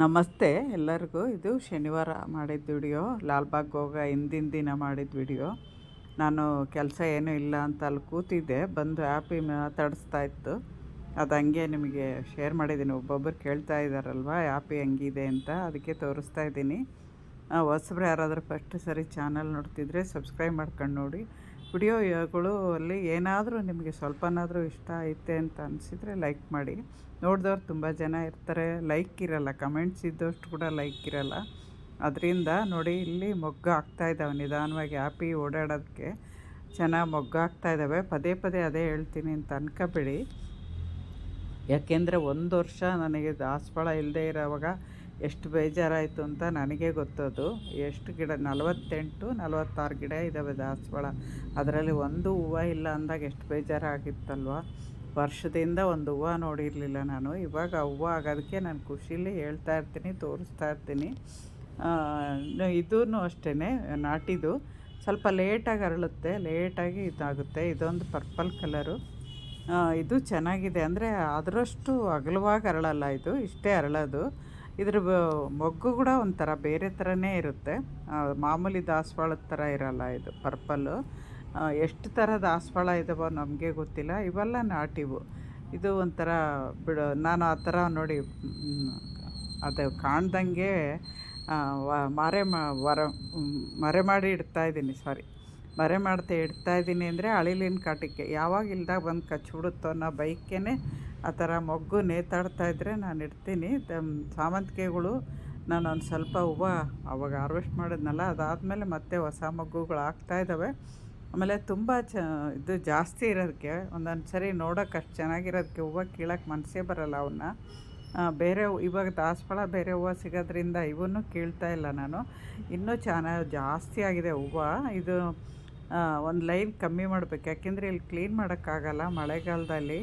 ನಮಸ್ತೆ ಎಲ್ಲರಿಗೂ. ಇದು ಶನಿವಾರ ಮಾಡಿದ ವಿಡಿಯೋ. ಲಾಲ್ಬಾಗ್ ಹೋಗ ಹಿಂದಿನ ದಿನ ಮಾಡಿದ ವಿಡಿಯೋ. ನಾನು ಕೆಲಸ ಏನೂ ಇಲ್ಲ ಅಂತ ಅಲ್ಲಿ ಕೂತಿದ್ದೆ. ಬಂದು ಆ್ಯಪಿ ಮಾತಾಡಿಸ್ತಾ ಇತ್ತು. ಅದು ಹಂಗೆ ನಿಮಗೆ ಶೇರ್ ಮಾಡಿದ್ದೀನಿ. ಒಬ್ಬೊಬ್ಬರು ಕೇಳ್ತಾ ಇದ್ದಾರಲ್ವ ಆ್ಯಪಿ ಹೆಂಗಿದೆ ಅಂತ. ಅದಕ್ಕೆ ತೋರಿಸ್ತಾ ಇದ್ದೀನಿ. ಹೊಸಬ್ರು ಯಾರಾದರೂ ಫಸ್ಟ್ ಸರಿ ಚಾನಲ್ ನೋಡ್ತಿದ್ರೆ ಸಬ್ಸ್ಕ್ರೈಬ್ ಮಾಡ್ಕೊಂಡು ನೋಡಿ. ವಿಡಿಯೋಗಳು ಅಲ್ಲಿ ಏನಾದರೂ ನಿಮಗೆ ಸ್ವಲ್ಪನಾದರೂ ಇಷ್ಟ ಐತೆ ಅಂತ ಅನಿಸಿದರೆ ಲೈಕ್ ಮಾಡಿ. ನೋಡಿದವ್ರು ತುಂಬ ಜನ ಇರ್ತಾರೆ. ಲೈಕ್ ಇರಲ್ಲ, ಕಮೆಂಟ್ಸ್ ಇದ್ದಷ್ಟು ಕೂಡ ಲೈಕ್ ಇರಲ್ಲ. ಅದರಿಂದ ನೋಡಿ ಇಲ್ಲಿ ಮೊಗ್ಗು ಆಗ್ತಾ ಇದ್ದಾವೆ ನಿಧಾನವಾಗಿ ಹ್ಯಾಪಿ ಓಡಾಡೋದಕ್ಕೆ. ಚೆನ್ನಾಗಿ ಮೊಗ್ಗು ಆಗ್ತಾ ಇದ್ದಾವೆ ಪದೇ ಪದೇ ಅದೇ ಹೇಳ್ತೀನಿ ಅಂತ ಅನ್ಕೋಬೇಡಿ. ಯಾಕೆಂದರೆ ಒಂದು ವರ್ಷ ನನಗೆ ದಾಸವಾಳ ಇಲ್ಲದೆ ಇರೋವಾಗ ಎಷ್ಟು ಬೇಜಾರಾಯಿತು ಅಂತ ನನಗೆ ಗೊತ್ತದು. ಎಷ್ಟು ಗಿಡ, ನಲವತ್ತೆಂಟು, ನಲವತ್ತಾರು ಗಿಡ ಇದ್ದಾವೆ ದಾಸವಾಳ. ಅದರಲ್ಲಿ ಒಂದು ಹೂವು ಇಲ್ಲ ಅಂದಾಗ ಎಷ್ಟು ಬೇಜಾರಾಗಿತ್ತಲ್ವ? ವರ್ಷದಿಂದ ಒಂದು ಹೂವು ನೋಡಿರಲಿಲ್ಲ ನಾನು. ಇವಾಗ ಹೂವು ಆಗೋದಕ್ಕೆ ನಾನು ಖುಷಿಲಿ ಹೇಳ್ತಾ ಇರ್ತೀನಿ, ತೋರಿಸ್ತಾ ಇರ್ತೀನಿ. ಇದೂ ಅಷ್ಟೇ ನಾಟಿದು ಸ್ವಲ್ಪ ಲೇಟಾಗಿ ಅರಳುತ್ತೆ, ಲೇಟಾಗಿ ಇದಾಗುತ್ತೆ. ಇದೊಂದು ಪರ್ಪಲ್ ಕಲರು. ಇದು ಚೆನ್ನಾಗಿದೆ. ಅಂದರೆ ಅದರಷ್ಟು ಅಗಲವಾಗಿ ಅರಳಲ್ಲ ಇದು. ಇಷ್ಟೇ ಅರಳೋದು. ಇದ್ರ ಮೊಗ್ಗು ಕೂಡ ಒಂಥರ ಬೇರೆ ಥರನೇ ಇರುತ್ತೆ. ಮಾಮೂಲಿ ದಾಸವಾಳದ ಥರ ಇರಲ್ಲ ಇದು ಪರ್ಪಲ್ಲು ಎಷ್ಟು ಥರ ದಾಸವಾಳ ಇದಾವೋ ನಮಗೆ ಗೊತ್ತಿಲ್ಲ. ಇವೆಲ್ಲ ನಾಟಿವು. ಇದು ಒಂಥರ ಬಿಡು, ನಾನು ಆ ಥರ ನೋಡಿ ಅದು ಕಾಣ್ದಂಗೆ ಮರೆ ವರ ಮರೆ ಮಾಡಿ ಇಡ್ತಾಯಿದ್ದೀನಿ ಸಾರಿ. ಮರೆ ಮಾಡ್ತಾ ಇಡ್ತಾ ಇದ್ದೀನಿ ಅಂದರೆ ಅಳಿಲಿನ ಕಾಟಕ್ಕೆ ಯಾವಾಗ ಇಲ್ದಾಗ ಬಂದು ಕಚ್ಚಿಬಿಡುತ್ತೋ ಅನ್ನೋ ಬೈಕೇ ಆ ಥರ ಮೊಗ್ಗು ನೇತಾಡ್ತಾ ಇದ್ದರೆ ನಾನು ಇಡ್ತೀನಿ. ಸಾಮಂತಿಗೆಗಳು ನಾನು ಒಂದು ಸ್ವಲ್ಪ ಹೂವು ಅವಾಗ ಹಾರ್ವೆಸ್ಟ್ ಮಾಡಿದ್ನಲ್ಲ, ಅದಾದಮೇಲೆ ಮತ್ತೆ ಹೊಸ ಮೊಗ್ಗುಗಳು ಆಗ್ತಾಯಿದ್ದಾವೆ ಆಮೇಲೆ ತುಂಬ ಚ, ಇದು ಜಾಸ್ತಿ ಇರೋದಕ್ಕೆ, ಒಂದೊಂದು ಸರಿ ನೋಡೋಕೆ ಅಷ್ಟು ಚೆನ್ನಾಗಿರೋದಕ್ಕೆ ಹೂವು ಕೀಳಕ್ಕೆ ಮನಸ್ಸೇ ಬರೋಲ್ಲ ಅವನ್ನ. ಬೇರೆ ಇವಾಗ ದಾಸಫಳ ಬೇರೆ ಹೂವು ಸಿಗೋದ್ರಿಂದ ಇವನ್ನೂ ಕೀಳ್ತಾ ಇಲ್ಲ ನಾನು. ಇನ್ನೂ ಚೆನ್ನಾಗಿ ಜಾಸ್ತಿ ಆಗಿದೆ ಹೂವು. ಇದು ಒಂದು ಲೈನ್ ಕಮ್ಮಿ ಮಾಡಬೇಕು. ಯಾಕೆಂದರೆ ಇಲ್ಲಿ ಕ್ಲೀನ್ ಮಾಡೋಕ್ಕಾಗಲ್ಲ. ಮಳೆಗಾಲದಲ್ಲಿ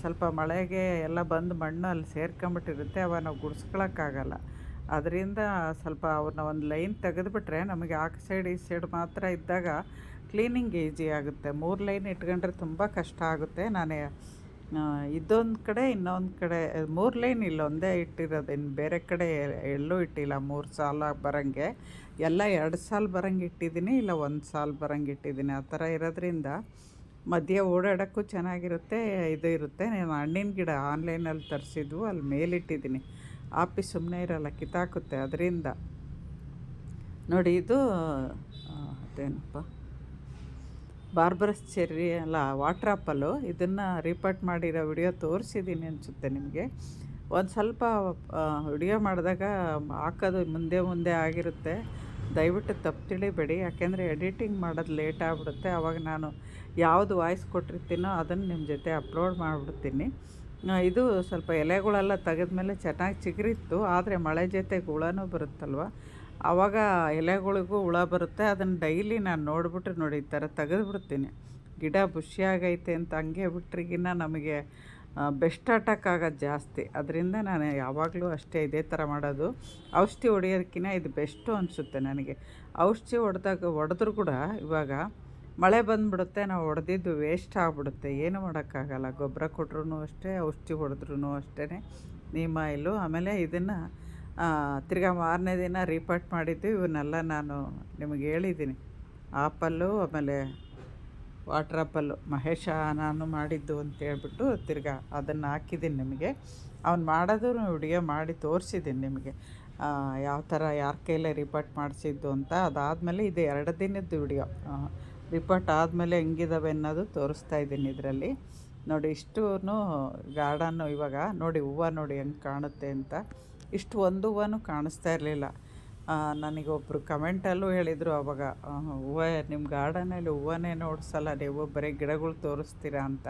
ಸ್ವಲ್ಪ ಮಳೆಗೆ ಎಲ್ಲ ಬಂದು ಮಣ್ಣು ಅಲ್ಲಿ ಸೇರ್ಕೊಂಬಿಟ್ಟಿರುತ್ತೆ. ಅವ ನಾವು ಗುಡ್ಸ್ಕೊಳಕ್ಕಾಗಲ್ಲ. ಅದರಿಂದ ಸ್ವಲ್ಪ ಅವ್ರನ್ನ ಒಂದು ಲೈನ್ ತೆಗೆದುಬಿಟ್ರೆ ನಮಗೆ ಆ ಸೈಡ್, ಈ ಸೈಡ್ ಮಾತ್ರ ಇದ್ದಾಗ ಕ್ಲೀನಿಂಗ್ ಈಸಿ ಆಗುತ್ತೆ. ಮೂರು ಲೈನ್ ಇಟ್ಕೊಂಡ್ರೆ ತುಂಬ ಕಷ್ಟ ಆಗುತ್ತೆ. ನಾನು ಇದೊಂದು ಕಡೆ, ಇನ್ನೊಂದು ಕಡೆ, ಮೂರು ಲೈನ್ ಇಲ್ಲೊಂದೇ ಇಟ್ಟಿರೋದು. ಇನ್ನು ಬೇರೆ ಕಡೆ ಎಲ್ಲೂ ಇಟ್ಟಿಲ್ಲ, ಮೂರು ಸಾಲ ಬರೋಂಗೆ. ಎಲ್ಲ ಎರಡು ಸಾಲ ಬರೋಂಗೆ ಇಟ್ಟಿದ್ದೀನಿ ಇಲ್ಲ ಒಂದು ಸಾಲ ಬರೋಂಗೆ ಇಟ್ಟಿದ್ದೀನಿ ಆ ಥರ ಇರೋದ್ರಿಂದ ಮಧ್ಯೆ ಓಡಾಡೋಕ್ಕೂ ಚೆನ್ನಾಗಿರುತ್ತೆ, ಇದು ಇರುತ್ತೆ. ನಾನು ಹಣ್ಣಿನ ಗಿಡ ಆನ್ಲೈನಲ್ಲಿ ತರಿಸಿದ್ವು ಅಲ್ಲಿ ಮೇಲಿಟ್ಟಿದ್ದೀನಿ ಆಪಿ ಸುಮ್ಮನೆ ಇರಲ್ಲ, ಕಿತ್ತಾಕುತ್ತೆ. ಅದರಿಂದ ನೋಡಿ, ಇದು ಅದೇನಪ್ಪ? ಬಾರ್ಬರಸ್ ಚೆರ್ರಿ ಅಲ್ಲ, ವಾಟ್ರ್ ಆಪಲ್ಲು ಇದನ್ನು ರಿಪೋರ್ಟ್ ಮಾಡಿರೋ ವಿಡಿಯೋ ತೋರಿಸಿದ್ದೀನಿ ಅನಿಸುತ್ತೆ ನಿಮಗೆ. ಒಂದು ಸ್ವಲ್ಪ ವಿಡಿಯೋ ಮಾಡಿದಾಗ ಹಾಕೋದು ಮುಂದೆ ಮುಂದೆ ಆಗಿರುತ್ತೆ. ದಯವಿಟ್ಟು ತಪ್ಪು ತಿಳಿಬೇಡಿ, ಯಾಕೆಂದರೆ ಎಡಿಟಿಂಗ್ ಮಾಡೋದು ಲೇಟ್ ಆಗ್ಬಿಡುತ್ತೆ. ಆವಾಗ ನಾನು ಯಾವುದು ವಾಯ್ಸ್ ಕೊಟ್ಟಿರ್ತೀನೋ ಅದನ್ನು ನಿಮ್ಮ ಜೊತೆ ಅಪ್ಲೋಡ್ ಮಾಡಿಬಿಡ್ತೀನಿ. ಇದು ಸ್ವಲ್ಪ ಎಲೆಗಳೆಲ್ಲ ತೆಗೆದ ಮೇಲೆ ಚೆನ್ನಾಗಿ ಚಿಗುರಿತ್ತು, ಆದರೆ ಮಳೆ ಜೊತೆ ಹುಳನೂ ಬರುತ್ತಲ್ವ? ಆವಾಗ ಎಲೆಗಳಿಗೂ ಹುಳ ಬರುತ್ತೆ. ಅದನ್ನು ಡೈಲಿ ನಾನು ನೋಡಿಬಿಟ್ರೆ ನೋಡಿ ಈ ಥರ ತೆಗೆದುಬಿಡ್ತೀನಿ. ಗಿಡ ಬುಷಿಯಾಗೈತೆ ಅಂತ ಹಂಗೆ ಬಿಟ್ರಿಗಿನ್ನ ನಮಗೆ ಬೆಸ್ಟ್ ಅಟ್ಯಾಕ್ ಆಗೋದು ಜಾಸ್ತಿ. ಅದರಿಂದ ನಾನು ಯಾವಾಗಲೂ ಅಷ್ಟೇ ಇದೇ ಥರ ಮಾಡೋದು. ಔಷಧಿ ಹೊಡೆಯೋದಕ್ಕಿಂತ ಇದು ಬೆಸ್ಟು ಅನಿಸುತ್ತೆ ನನಗೆ. ಔಷಧಿ ಹೊಡೆದಾಗ ಹೊಡೆದ್ರೂ ಕೂಡ ಇವಾಗ ಮಳೆ ಬಂದುಬಿಡುತ್ತೆ, ನಾವು ಹೊಡೆದಿದ್ದು ವೇಸ್ಟ್ ಆಗಿಬಿಡುತ್ತೆ. ಏನು ಮಾಡೋಕ್ಕಾಗಲ್ಲ. ಗೊಬ್ಬರ ಕೊಟ್ರೂ ಅಷ್ಟೇ, ಔಷಧಿ ಹೊಡೆದ್ರೂ ಅಷ್ಟೇ ನೀಮ್ ಆಮೇಲೆ ಇದನ್ನು ತಿರ್ಗಾ ಮಾರನೇ ದಿನ ರಿಪೋರ್ಟ್ ಮಾಡಿದ್ದು ಇವನ್ನೆಲ್ಲ ನಾನು ನಿಮಗೆ ಹೇಳಿದ್ದೀನಿ. ಆಪಲ್ಲು ಆಮೇಲೆ ವಾಟ್ರ್ ಆಪಲ್ಲು ಮಹೇಶ ನಾನು ಮಾಡಿದ್ದು ಅಂತ ಹೇಳ್ಬಿಟ್ಟು ತಿರ್ಗಾ ಅದನ್ನು ಹಾಕಿದ್ದೀನಿ ನಿಮಗೆ. ಅವ್ನು ಮಾಡೋದು ವಿಡಿಯೋ ಮಾಡಿ ತೋರಿಸಿದ್ದೀನಿ ನಿಮಗೆ. ಯಾವ ಥರ ಯಾರ ಕೈಲೇ ರಿಪೋರ್ಟ್ ಮಾಡಿಸಿದ್ದು ಅಂತ. ಅದಾದಮೇಲೆ ಇದು ಎರಡು ದಿನದ್ದು ವಿಡಿಯೋ. ರಿಪೋರ್ಟ್ ಆದಮೇಲೆ ಹೆಂಗಿದಾವೆ ಅನ್ನೋದು ತೋರಿಸ್ತಾ ಇದ್ದೀನಿ ಇದರಲ್ಲಿ. ನೋಡಿ ಇಷ್ಟೂ ಗಾರ್ಡನ್ನು ಇವಾಗ ನೋಡಿ ಹೂವು ನೋಡಿ ಹೆಂಗೆ ಕಾಣುತ್ತೆ ಅಂತ. ಇಷ್ಟು ಒಂದು ಹೂವನೂ ಕಾಣಿಸ್ತಾ ಇರಲಿಲ್ಲ. ನನಗೆ ಒಬ್ಬರು ಕಮೆಂಟಲ್ಲೂ ಹೇಳಿದರು ಅವಾಗ ಹೂವ ನಿಮ್ಮ ಗಾರ್ಡನಲ್ಲಿ ಹೂವನೇ ನೋಡಿಸಲ್ಲ, ನೀವು ಬರೀ ಗಿಡಗಳು ತೋರಿಸ್ತೀರಾ ಅಂತ.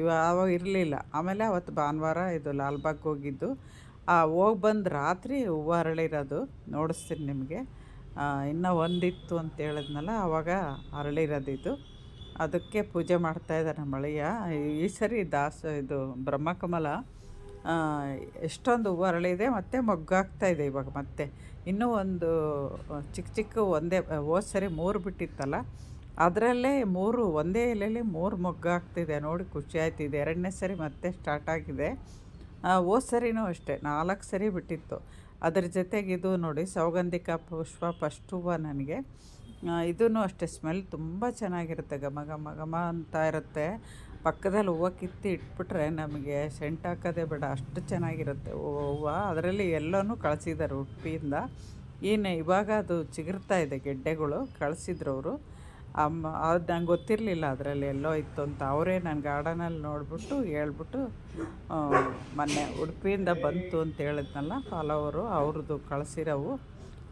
ಇವ ಆವಾಗ ಇರಲಿಲ್ಲ. ಆಮೇಲೆ ಅವತ್ತು ಭಾನುವಾರ ಇದು ಲಾಲ್ಬಾಗ್ ಹೋಗಿದ್ದು. ಹೋಗಿ ಬಂದು ರಾತ್ರಿ ಹೂವು ಅರಳಿರೋದು, ನೋಡಿಸ್ತೀನಿ ನಿಮಗೆ. ಇನ್ನೂ ಒಂದಿತ್ತು ಅಂತ ಹೇಳಿದ್ನಲ್ಲ ಆವಾಗ ಅರಳಿರೋದಿದ್ದು ಅದಕ್ಕೆ ಪೂಜೆ ಮಾಡ್ತಾಯಿದ್ದಾರೆ ಮಳೆಯ ಈ ಸರಿ ದಾಸ, ಇದು ಬ್ರಹ್ಮಕಮಲ ಎಷ್ಟೊಂದು ಅರಳಿದೆ ಮತ್ತು ಮೊಗ್ಗಾಗ್ತಾಯಿದೆ ಇವಾಗ ಮತ್ತೆ. ಇನ್ನೂ ಒಂದು ಚಿಕ್ಕ ಚಿಕ್ಕ ಒಂದೇ ಹೋದ ಸರಿ ಮೂರು ಬಿಟ್ಟಿತ್ತಲ್ಲ, ಅದರಲ್ಲೇ ಮೂರು, ಒಂದೇ ಎಲೆಯಲ್ಲಿ ಮೂರು ಮೊಗ್ಗಾಗ್ತಿದೆ. ನೋಡಿ ಖುಷಿ ಆಯ್ತಿದೆ ಎರಡನೇ ಸರಿ ಮತ್ತೆ ಸ್ಟಾರ್ಟ್ ಆಗಿದೆ. ಹೋದ ಸರಿನೂ ಅಷ್ಟೇ, ನಾಲ್ಕು ಸರಿ ಬಿಟ್ಟಿತ್ತು. ಅದ್ರ ಜೊತೆಗೆ ಇದು ನೋಡಿ, ಸೌಗಂಧಿಕ ಪುಷ್ಪ ಫಸ್ಟ್ ಹೂವು ನನಗೆ. ಇದೂ ಅಷ್ಟೇ ಸ್ಮೆಲ್ ತುಂಬ ಚೆನ್ನಾಗಿರುತ್ತೆ. ಘಮ ಘಮ ಘಮ ಅಂತ ಇರುತ್ತೆ. ಪಕ್ಕದಲ್ಲಿ ಹೂವು ಕಿತ್ತಿ ಇಟ್ಬಿಟ್ರೆ ನಮಗೆ ಸೆಂಟ್ ಹಾಕೋದೇ ಬೇಡ, ಅಷ್ಟು ಚೆನ್ನಾಗಿರುತ್ತೆ ಹೂವು. ಅದರಲ್ಲಿ ಎಲ್ಲನೂ ಕಳಿಸಿದ್ದಾರೆ ಉಡುಪಿಯಿಂದ. ಏನು ಇವಾಗ ಅದು ಚಿಗುರ್ತಾ ಇದೆ ಗೆಡ್ಡೆಗಳು, ಕಳಿಸಿದ್ರು ಅವರು. ಅಮ್ಮ, ಅದು ನಂಗೆ ಗೊತ್ತಿರಲಿಲ್ಲ ಅದರಲ್ಲಿ ಎಲ್ಲೋ ಇತ್ತು ಅಂತ. ಅವರೇ ನನ್ನ ಗಾರ್ಡನಲ್ಲಿ ನೋಡಿಬಿಟ್ಟು ಹೇಳ್ಬಿಟ್ಟು ಮೊನ್ನೆ ಉಡುಪಿಯಿಂದ ಬಂತು ಅಂತ ಹೇಳಿದ್ನಲ್ಲ ಫಾಲೋವರು, ಅವ್ರದ್ದು ಕಳಿಸಿರೋವು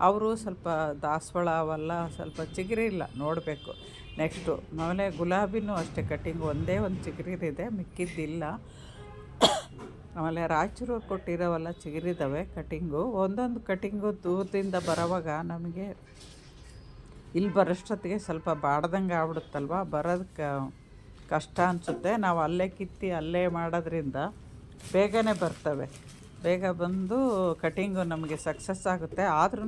ಅವರು ಸ್ವಲ್ಪ ದಾಸವಾಳ ಅವೆಲ್ಲ ಸ್ವಲ್ಪ ಚಿಗುರಿಲ್ಲ, ನೋಡಬೇಕು. ನೆಕ್ಸ್ಟು ಆಮೇಲೆ ಗುಲಾಬಿನೂ ಅಷ್ಟೇ ಕಟ್ಟಿಂಗ್ ಒಂದೇ ಒಂದು ಚಿಗುರಿದಿದೆ, ಮಿಕ್ಕಿದ್ದಿಲ್ಲ. ಆಮೇಲೆ ರಾಯಚೂರು ಕೊಟ್ಟಿರೋವಲ್ಲ ಚಿಗುರಿದ್ದಾವೆ ಕಟ್ಟಿಂಗು ಒಂದೊಂದು ಕಟ್ಟಿಂಗು ದೂರದಿಂದ ಬರೋವಾಗ ನಮಗೆ ಇಲ್ಲಿ ಬರೋಷ್ಟೊತ್ತಿಗೆ ಸ್ವಲ್ಪ ಬಾಡ್ದಂಗೆ ಆಗ್ಬಿಡುತ್ತಲ್ವ? ಬರೋದಕ್ಕೆ ಕಷ್ಟ ಅನಿಸುತ್ತೆ. ನಾವು ಅಲ್ಲೇ ಕಿತ್ತಿ ಅಲ್ಲೇ ಮಾಡೋದ್ರಿಂದ ಬೇಗನೆ ಬರ್ತವೆ. ಬೇಗ ಬಂದು ಕಟಿಂಗು ನಮಗೆ ಸಕ್ಸಸ್ ಆಗುತ್ತೆ. ಆದ್ರೂ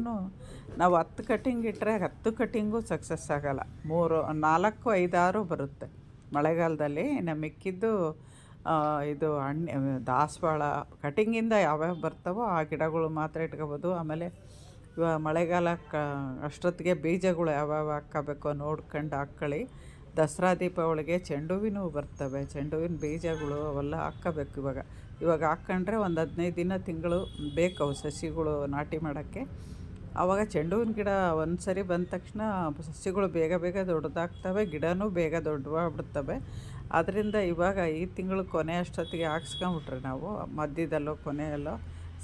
ನಾವು ಹತ್ತು ಕಟಿಂಗ್ ಇಟ್ಟರೆ ಹತ್ತು ಕಟಿಂಗು ಸಕ್ಸಸ್ ಆಗೋಲ್ಲ. ಮೂರು, ನಾಲ್ಕು, ಐದಾರು ಬರುತ್ತೆ. ಮಳೆಗಾಲದಲ್ಲಿ ನಮ್ಮ ಇದು ಹಣ್ಣು, ದಾಸವಾಳ ಕಟಿಂಗಿಂದ ಯಾವ್ಯಾವ ಬರ್ತಾವೋ ಆ ಗಿಡಗಳು ಮಾತ್ರ ಇಟ್ಕೋಬೋದು. ಆಮೇಲೆ ಇವಾಗ ಮಳೆಗಾಲ ಕ, ಅಷ್ಟೊತ್ತಿಗೆ ಬೀಜಗಳು ಯಾವ್ಯಾವ ಹಾಕ್ಕೋಬೇಕೋ ನೋಡ್ಕೊಂಡು ಹಾಕ್ಕೊಳ್ಳಿ. ದಸರಾ ದೀಪಾವಳಿಗೆ ಚೆಂಡು ಹೂವಿನೂ ಬರ್ತವೆ. ಚೆಂಡು ಹೂವಿನ ಬೀಜಗಳು ಅವೆಲ್ಲ ಹಾಕಬೇಕು ಇವಾಗ. ಇವಾಗ ಹಾಕ್ಕೊಂಡ್ರೆ ಒಂದು ಹದಿನೈದು ದಿನ ತಿಂಗಳು ಬೇಕು ಸಸಿಗಳು ನಾಟಿ ಮಾಡೋಕ್ಕೆ. ಆವಾಗ ಚೆಂಡು ಹೂವಿನ ಗಿಡ ಒಂದು ಸರಿ ಬಂದ ತಕ್ಷಣ ಸಸಿಗಳು ಬೇಗ ಬೇಗ ದೊಡ್ಡದಾಗ್ತವೆ, ಗಿಡನೂ ಬೇಗ ದೊಡ್ಡವಾಗ್ಬಿಡ್ತವೆ. ಅದರಿಂದ ಇವಾಗ ಈ ತಿಂಗಳು ಕೊನೆ ಅಷ್ಟೊತ್ತಿಗೆ ಹಾಕ್ಸ್ಕೊಂಬಿಟ್ರೆ ನಾವು ಮಧ್ಯದಲ್ಲೋ ಕೊನೆಯಲ್ಲೋ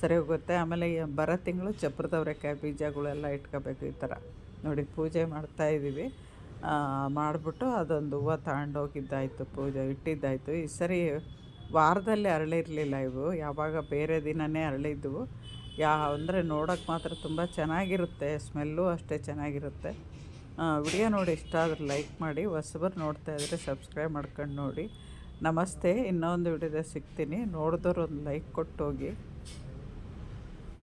ಸರಿ ಹೋಗುತ್ತೆ. ಆಮೇಲೆ ಬರೋ ತಿಂಗಳು ಚಪ್ರದವರೆಕಾಯಿ ಬೀಜಗಳೆಲ್ಲ ಇಟ್ಕೋಬೇಕು ಈ ಥರ. ನೋಡಿ ಪೂಜೆ ಮಾಡ್ತಾಯಿದ್ದೀವಿ ಮಾಡಿಬಿಟ್ಟು ಅದೊಂದು ಹೂವು ತಗೊಂಡೋಗಿದ್ದಾಯಿತು, ಪೂಜೆ ಇಟ್ಟಿದ್ದಾಯಿತು. ಈ ಸರಿ ವಾರದಲ್ಲಿ ಅರಳಿರಲಿಲ್ಲ ಇವು. ಯಾವಾಗ ಬೇರೆ ದಿನವೇ ಅರಳಿದ್ವು. ಯಾ, ಅಂದರೆ ನೋಡೋಕ್ಕೆ ಮಾತ್ರ ತುಂಬ ಚೆನ್ನಾಗಿರುತ್ತೆ. ಸ್ಮೆಲ್ಲು ಅಷ್ಟೇ ಚೆನ್ನಾಗಿರುತ್ತೆ. ವಿಡಿಯೋ ನೋಡಿ ಇಷ್ಟ ಆದರೆ ಲೈಕ್ ಮಾಡಿ, ಹೊಸಬರು ನೋಡ್ತಾ ಇದ್ದರೆ ಸಬ್ಸ್ಕ್ರೈಬ್ ಮಾಡ್ಕೊಂಡು ನೋಡಿ. ನಮಸ್ತೆ, ಇನ್ನೊಂದು ವಿಡಿಯೋದಾಗ ಸಿಗ್ತೀನಿ. ನೋಡಿದವ್ರು ಒಂದು ಲೈಕ್ ಕೊಟ್ಟು ಹೋಗಿ.